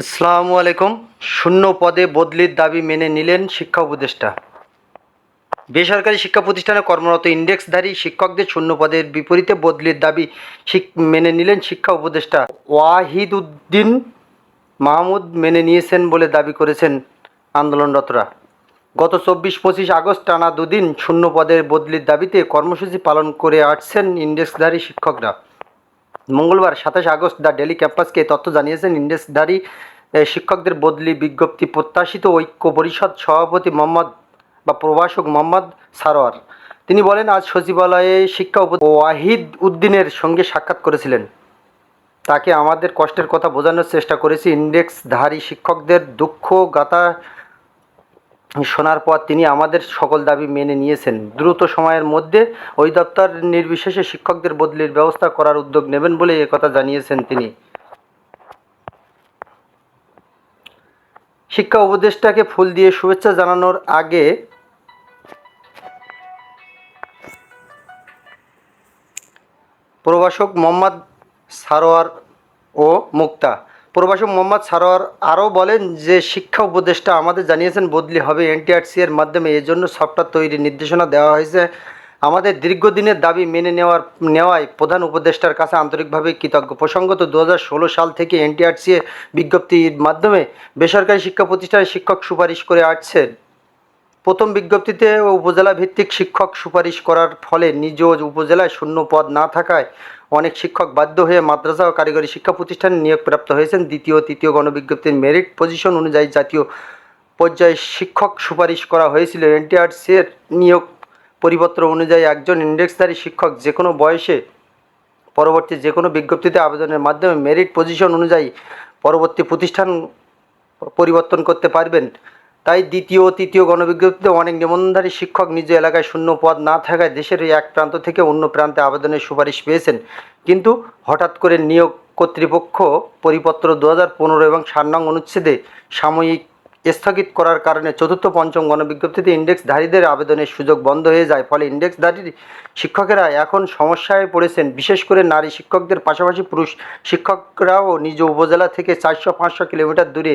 আসসালামু আলাইকুম। শূন্য পদে বদলির দাবি মেনে নিলেন শিক্ষা উপদেষ্টা। বেসরকারি শিক্ষা প্রতিষ্ঠানে কর্মরত ইন্ডেক্সধারী শিক্ষকদের শূন্য পদের বিপরীতে বদলির দাবি মেনে নিলেন শিক্ষা উপদেষ্টা। ওয়াহিদ উদ্দিন মাহমুদ মেনে নিয়েছেন বলে দাবি করেছেন আন্দোলনরতরা। গত চব্বিশ পঁচিশ আগস্ট টানা দুদিন শূন্য পদের বদলির দাবিতে কর্মসূচি পালন করে আসছেন ইন্ডেক্সধারী শিক্ষকরা। মঙ্গলবার সাতাশ আগস্ট দ্য ডেলি ক্যাম্পাসকে তথ্য জানিয়েছেন ইন্ডেক্সধারী শিক্ষকদের বদলি বিজ্ঞপ্তি প্রত্যাশিত ঐক্য পরিষদ সভাপতি মোহাম্মদ বা প্রভাষক মোহাম্মদ সারোয়ার। তিনি বলেন, আজ সচিবালয়ে শিক্ষা ওয়াহিদ উদ্দিনের সঙ্গে সাক্ষাৎ করেছিলেন। তাকে আমাদের কষ্টের কথা বোঝানোর চেষ্টা করেছি। ইন্ডেক্সধারী শিক্ষকদের দুঃখ, গাথা শোনার পর তিনি আমাদের সকল দাবি মেনে নিয়েছেন। দ্রুত সময়ের মধ্যে ওই দপ্তর নির্বিশেষে শিক্ষকদের বদলির ব্যবস্থা করার উদ্যোগ নেবেন বলে একথা জানিয়েছেন তিনি। শিক্ষা উপদেষ্টাকে ফুল দিয়ে শুভেচ্ছা জানানোর আগে প্রভাষক মোহাম্মদ সারোয়ার ও মুক্তা প্রভাষক মোহাম্মদ সারোয়ার আরও বলেন যে শিক্ষা উপদেষ্টা আমাদের জানিয়েছেন বদলি হবে এনটিআরসি এর মাধ্যমে, এজন্য সফটওয়্যার তৈরির নির্দেশনা দেওয়া হয়েছে। আমাদের দীর্ঘদিনের দাবি মেনে নেওয়ার, নেওয়ায় প্রধান উপদেষ্টার কাছে আন্তরিকভাবে কৃতজ্ঞ। প্রসঙ্গত দু হাজার ষোলো সাল থেকে এনটিআরসি বিজ্ঞপ্তির মাধ্যমে বেসরকারি শিক্ষা প্রতিষ্ঠানের শিক্ষক সুপারিশ করে আসছেন প্রথম বিজ্ঞপ্তিতে উপজেলা ভিত্তিক শিক্ষক সুপারিশ করার ফলে নিজ উপজেলায় শূন্য পদ না থাকায় অনেক শিক্ষক বাধ্য হয়ে মাদ্রাসা ও কারিগরি শিক্ষা প্রতিষ্ঠানে নিয়োগপ্রাপ্ত হয়েছেন। দ্বিতীয় তৃতীয় গণবিজ্ঞপ্তির মেরিট পজিশন অনুযায়ী জাতীয় পর্যায়ে শিক্ষক সুপারিশ করা হয়েছিল। এনটিআরসি এর নিয়োগ পরিপত্র অনুযায়ী একজন ইন্ডেক্সধারী শিক্ষক যে কোনো বয়সে পরবর্তী যে কোনো বিজ্ঞপ্তিতে আবেদনের মাধ্যমে মেরিট পজিশন অনুযায়ী পরবর্তী প্রতিষ্ঠান পরিবর্তন করতে পারবেন। তাই দ্বিতীয় তৃতীয় গণবিজ্ঞপ্তিতে অনেক নিবন্ধনধারী শিক্ষক নিজ এলাকায় শূন্য পদ না থাকায় দেশের এক প্রান্ত থেকে অন্য প্রান্তে আবেদনের সুপারিশ পেয়েছেন। কিন্তু হঠাৎ করে নিয়োগ কর্তৃপক্ষ পরিপত্র দু হাজার পনেরো এবং সাত নং অনুচ্ছেদে সাময়িক স্থগিত করার কারণে চতুর্থ পঞ্চম গণবিজ্ঞপ্তিতে ইন্ডেক্সধারীদের আবেদনের সুযোগ বন্ধ হয়ে যায়। ফলে ইন্ডেক্সধারী শিক্ষকেরা এখন সমস্যায় পড়েছেন। বিশেষ করে নারী শিক্ষকদের পাশাপাশি পুরুষ শিক্ষকরাও নিজ উপজেলা থেকে চারশো পাঁচশো কিলোমিটার দূরে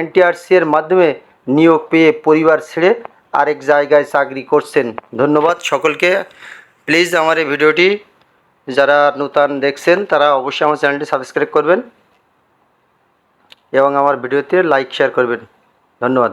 এনটিআরসি এর মাধ্যমে নিয়োগ পেয়ে পরিবার ছেড়ে আরেক জায়গায় চাকরি করছেন। ধন্যবাদ সকলকে। প্লিজ আমার এই ভিডিওটি যারা নূতন দেখছেন, তারা অবশ্যই আমার চ্যানেলটি সাবস্ক্রাইব করবেন এবং আমার ভিডিওতে লাইক শেয়ার করবেন। ধন্যবাদ।